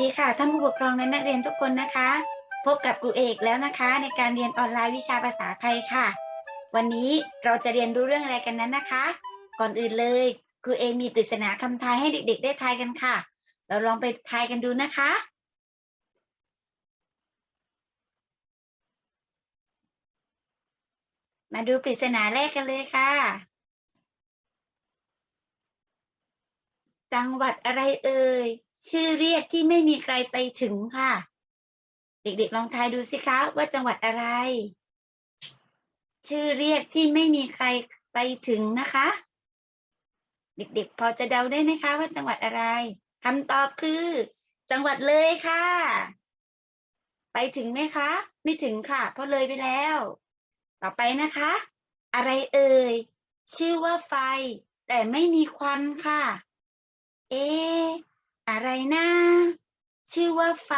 ดีค่ะ ท่านผู้ปกครองและนักเรียนทุกคนนะคะ พบกับครูเอกแล้วนะคะ ในการเรียนออนไลน์วิชาภาษาไทยค่ะ วันนี้เราจะเรียนรู้เรื่องอะไรกันนั้นนะคะ ก่อนอื่นเลยครูเอกมีปริศนาคำทายให้เด็ก ๆ ได้ทายกันค่ะ เราลองไปทายกันดูนะคะ มาดูปริศนาแรกกันเลยค่ะ จังหวัดอะไรเอ่ย ชื่อเรียกที่ไม่มีใครไปถึงค่ะ เด็กๆลองทายดูสิคะว่าจังหวัดอะไร ชื่อเรียกที่ไม่มีใครไปถึงนะคะ เด็กๆ พอจะเดาได้ไหมคะว่าจังหวัดอะไรคำตอบคือ จังหวัดเลยค่ะ ไปถึงไหมคะ ไม่ถึงค่ะ เพราะเลยไปแล้ว ต่อไปนะคะ อะไรเอ่ยชื่อว่าไฟ แต่ไม่มีควันค่ะ เอ๊ อะไรนะ ชื่อว่าไฟ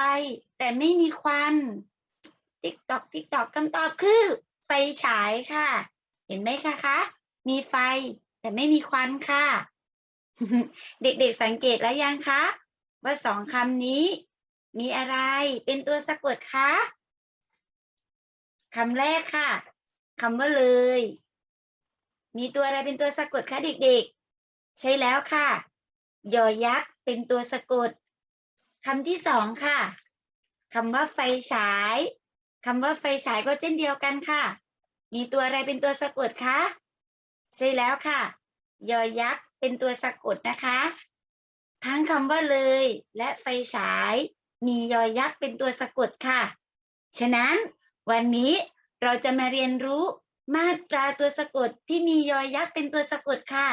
แต่ไม่มีควัน ติ๊กตอกติ๊กตอกคำตอบคือ ไฟฉายค่ะ เห็นไหมคะคะ มีไฟ แต่ไม่มีควันค่ะ เด็กๆสังเกตแล้วยังคะ ว่าสองคำนี้ มีอะไรเป็นตัวสะกดคะคำแรกค่ะคำว่าเลย มีตัวอะไรเป็นตัวสะกดคะเด็กๆ ใช่แล้วค่ะ ยอยักษ์ เป็นตัวสะกดคำที่สองค่ะคำว่าไฟฉายคำว่าไฟฉายก็เช่นเดียวกันค่ะ มีตัวอะไรเป็นตัวสะกดคะใช่แล้วค่ะ ยอยักษ์เป็นตัวสะกดนะคะ ทั้งคำว่าเลย และไฟฉาย มียอยักษ์เป็นตัวสะกดค่ะ ฉะนั้นวันนี้เราจะมาเรียนรู้มาตราตัวสะกดที่มียอยักษ์เป็นตัวสะกดค่ะ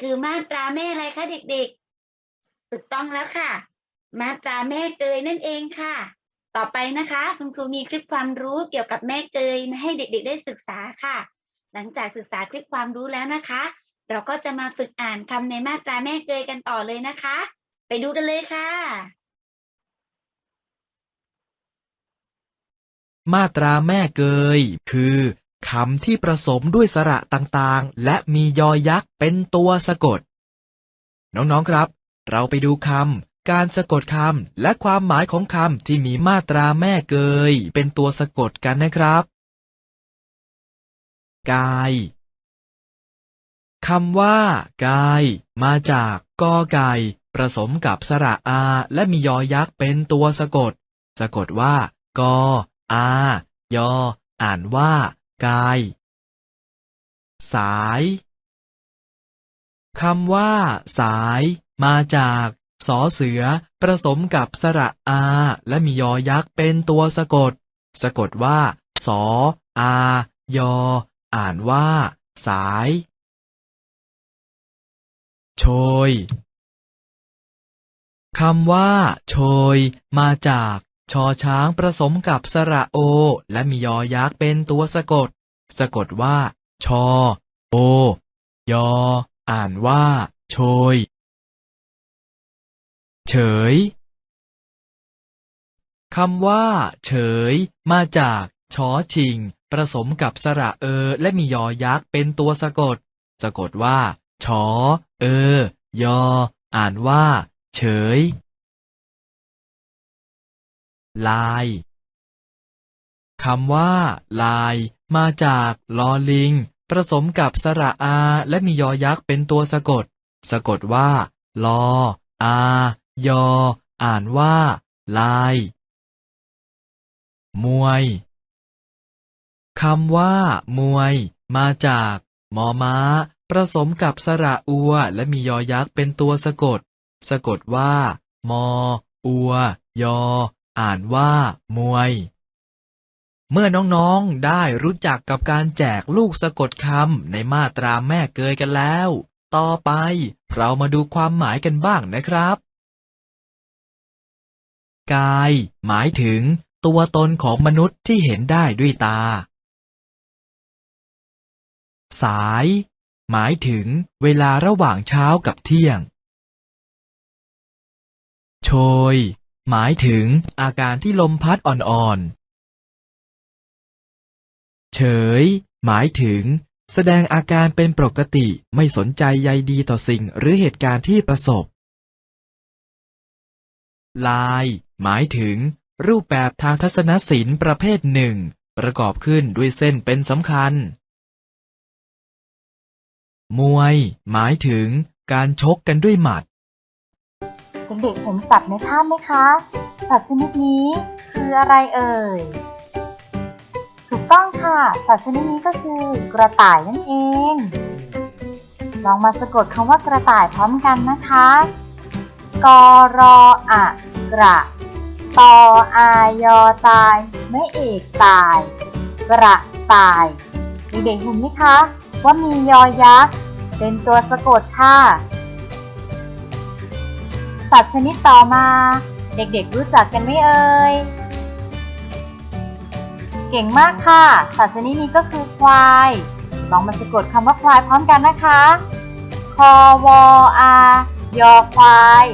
คือมาตราแม่อะไรคะเด็กๆ ถูกต้องแล้วค่ะ มาตราแม่เกยนั่นเองค่ะ ต่อไปนะคะ คุณครูมีคลิปความรู้เกี่ยวกับแม่เกยให้เด็ก ๆ ได้ศึกษาค่ะ หลังจากศึกษาคลิปความรู้แล้วนะคะ เราก็จะมาฝึกอ่านคำในมาตราแม่เกยกันต่อเลยนะคะ ไปดูกันเลยค่ะ มาตราแม่เกย คือคำที่ประสมด้วยสระต่างๆ และมียอยักษ์เป็นตัวสะกด น้องๆครับ เราไปดูคำ การสะกดคำ และความหมายของคำที่มีมาตราแม่เกย เป็นตัวสะกดกันนะครับ กาย คำว่า กาย มาจากกอไก่ผสมกับสระอา และมียอยักษ์เป็นตัวสะกด สะกดว่า กอ อา ยอ อ่านว่า กาย สาย คำว่า สาย มาจากสอเสือผสมกับสระอา และมียอยักษ์เป็นตัวสะกด สะกดว่า สอ อา ยอ อ่านว่า สาย โชยคำว่า โชย มาจากชอช้างผสมกับสระโอ และมียอยักษ์เป็นตัวสะกด สะกดว่า ชอ โอ ยอ อ่านว่า โชย เฉยคำว่า เฉย มาจากชอชิง ผสมกับสระเออ และมียอยักษ์เป็นตัวสะกด สะกดว่าชอเออยอ อ่านว่า เฉย ลายคำว่า ลาย มาจากลอลิง ผสมกับสระอา และมียอยักษ์เป็นตัวสะกด สะกดว่า ลอ อา ยอ อ่านว่า ลาย มวย คำว่า มวย มาจาก มอม้า ผสมกับสระอัว และมียอยักษ์เป็นตัวสะกด สะกดว่า มอ อัว ยอ อ่านว่า มวย เมื่อน้องๆ ได้รู้จักกับการแจกลูกสะกดคำในมาตราแม่เกยกันแล้ว ต่อไปเรามาดูความหมายกันบ้างนะครับ กาย หมายถึง ตัวตนของมนุษย์ที่เห็นได้ด้วยตา สาย หมายถึง เวลาระหว่างเช้ากับเที่ยง โชย หมายถึง อาการที่ลมพัดอ่อนๆ เฉย หมายถึง แสดงอาการเป็นปกติไม่สนใจใยดีต่อสิ่งหรือเหตุการณ์ที่ประสบ ลาย หมายถึง รูปแบบทางทัศนศิลป์ประเภทหนึ่ง ประกอบขึ้นด้วยเส้นเป็นสำคัญ มวย หมายถึง การชกกันด้วยหมัด เด็กๆเห็นสัตว์ในภาพไหมคะ สัตว์ชนิดนี้คืออะไรเอ่ย ถูกต้องค่ะ สัตว์ชนิดนี้ก็คือกระต่ายนั่นเอง ลองมาสะกดคำว่ากระต่ายพร้อมกันนะคะ กรออะ กระ ตออายอตาย ไม่เอกตาย กระตาย เด็กๆเห็นไหมคะ ว่ามียอยักษ์เป็นตัวสะกดค่ะ สัตว์ชนิดต่อมา เด็กๆรู้จักกันไหมเอ่ย เก่งมากค่ะ สัตว์ชนิดนี้ก็คือควาย ลองมาสะกดคำว่าควายพร้อมกันนะคะ คอวออายอควาย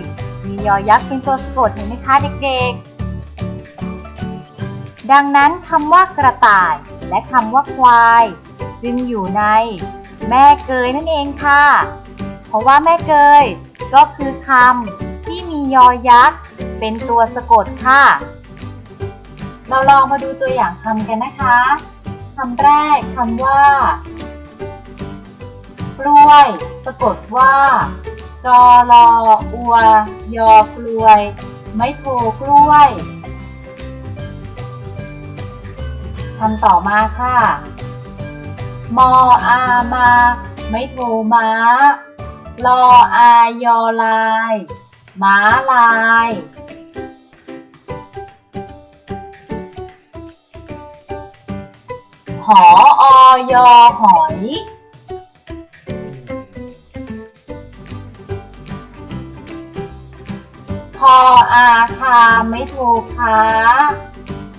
มียอยักษ์เป็นตัวสะกดเห็นไหมคะเด็กๆ ดังนั้นคำว่ากระต่ายและคำว่าควาย จึงอยู่ในแม่เกยนั่นเองค่ะ เพราะว่าแม่เกยก็คือคำที่มียอยักษ์เป็นตัวสะกดค่ะ เราลองมาดูตัวอย่างคำกันนะคะคำแรกคำว่า กล้วย สะกดว่า กอรออัว ยอกลวย ไม่โทกล้วยคำต่อมาค่ะ มออามา ไม่โทม้า ลออายอลาย ม้าลายหออยอหอย ออาคาไม่โทค้า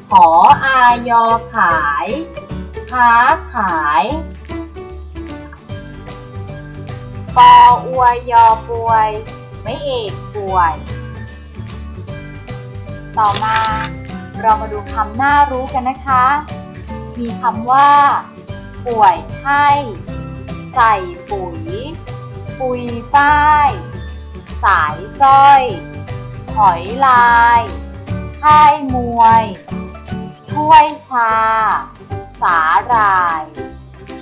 ขออายอขาย ค้าขายปออวยยอป่วย ไม่เอกป่วย ต่อมาเรามาดูคำน่ารู้กันนะคะ มีคำว่า ป่วยไข้ใส่ปุ๋ย ปุยฝ้าย สายสร้อย หอยลาย ค่ายมวยถ้วยชา สาหร่าย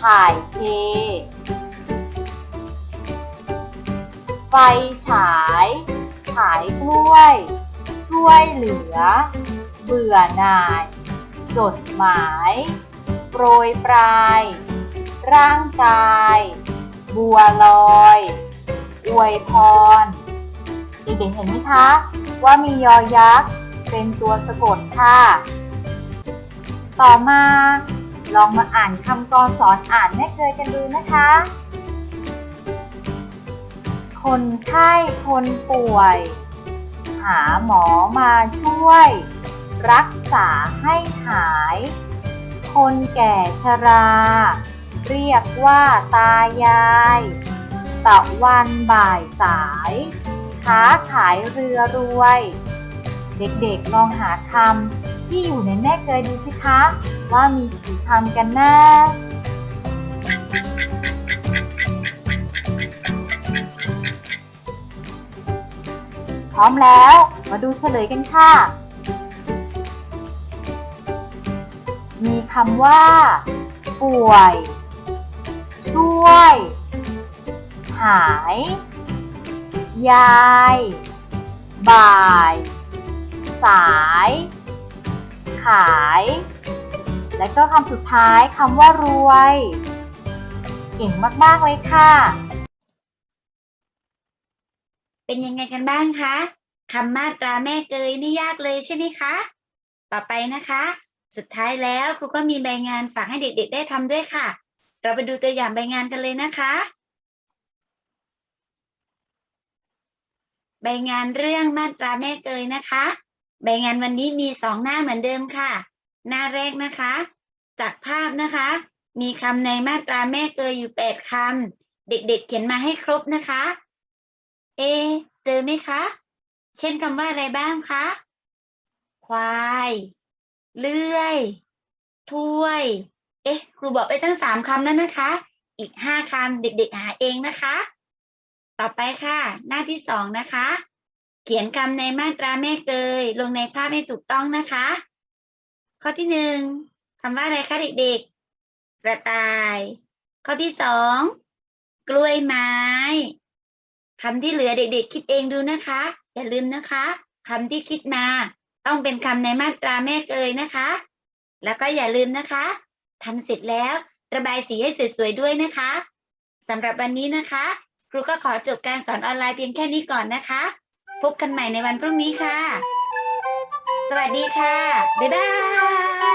ถ่ายเท ไฟฉาย ขายกล้วยช่วยเหลือ เบื่อหน่าย จดหมาย โปรยปลาย ร่างกาย บัวลอย อวยพร เด็กๆเห็นไหมคะ ว่ามียอยักษ์เป็นตัวสะกดค่ะ ต่อมาลองมาอ่านคำกรสอนอ่านแม่เคยกันดูนะคะ คนไข้คนป่วย หาหมอมาช่วย รักษาให้หาย คนแก่ชรา เรียกว่าตายาย ตะวันบ่ายสาย ค้าขายเรือรวย เด็กๆลองหาคำที่อยู่ในแม่เกยดูสิคะ ว่ามีกี่คำกันนะพร้อมแล้ว มาดูเฉลยกันค่ะ มีคำว่า ป่วยช่วย หาย ยาย บ่าย สาย ขาย และก็คำสุดท้ายคำว่ารวย เก่งมาก ๆ เลยค่ะ เป็นยังไงกันบ้างคะคำมาตราแม่เกยนี่ยากเลยใช่ไหมคะ ต่อไปนะคะ สุดท้ายแล้วครูก็มีใบงานฝากให้เด็ก ๆ ได้ทำด้วยค่ะ เราไปดูตัวอย่างใบงานกันเลยนะคะ ใบงานเรื่องมาตราแม่เกยนะคะ ใบงานวันนี้มีสองหน้าเหมือนเดิมค่ะ หน้าแรกนะคะ จากภาพนะคะ มีคำในมาตราแม่เกยอยู่แปดคำเด็กๆเขียนมาให้ครบนะคะ เอ เจอไหมคะ เช่นคำว่าอะไรบ้างคะ ควาย เลื่อย ถ้วย เอ๊ะ ครูบอกไปตั้งสามคำแล้วนะคะ อีกห้าคำเด็กๆหาเองนะคะ ต่อไปค่ะ หน้าที่สองนะคะ เขียนคำในมาตราแม่เกย ลงในภาพให้ถูกต้องนะคะ ข้อที่หนึ่งคำว่าอะไรคะเด็กๆ กระต่าย ข้อที่สองกล้วยไม้คำที่เหลือเด็กๆ คิดเองดูนะคะ อย่าลืมนะคะคำที่คิดมา ต้องเป็นคำในมาตราแม่เกยนะคะ แล้วก็อย่าลืมนะคะทำเสร็จแล้ว ระบายสีให้สวยๆด้วยนะคะสำหรับวันนี้นะคะ ครูก็ขอจบการสอนออนไลน์เพียงแค่นี้ก่อนนะคะ พบกันใหม่ในวันพรุ่งนี้ค่ะ สวัสดีค่ะ บ๊ายบาย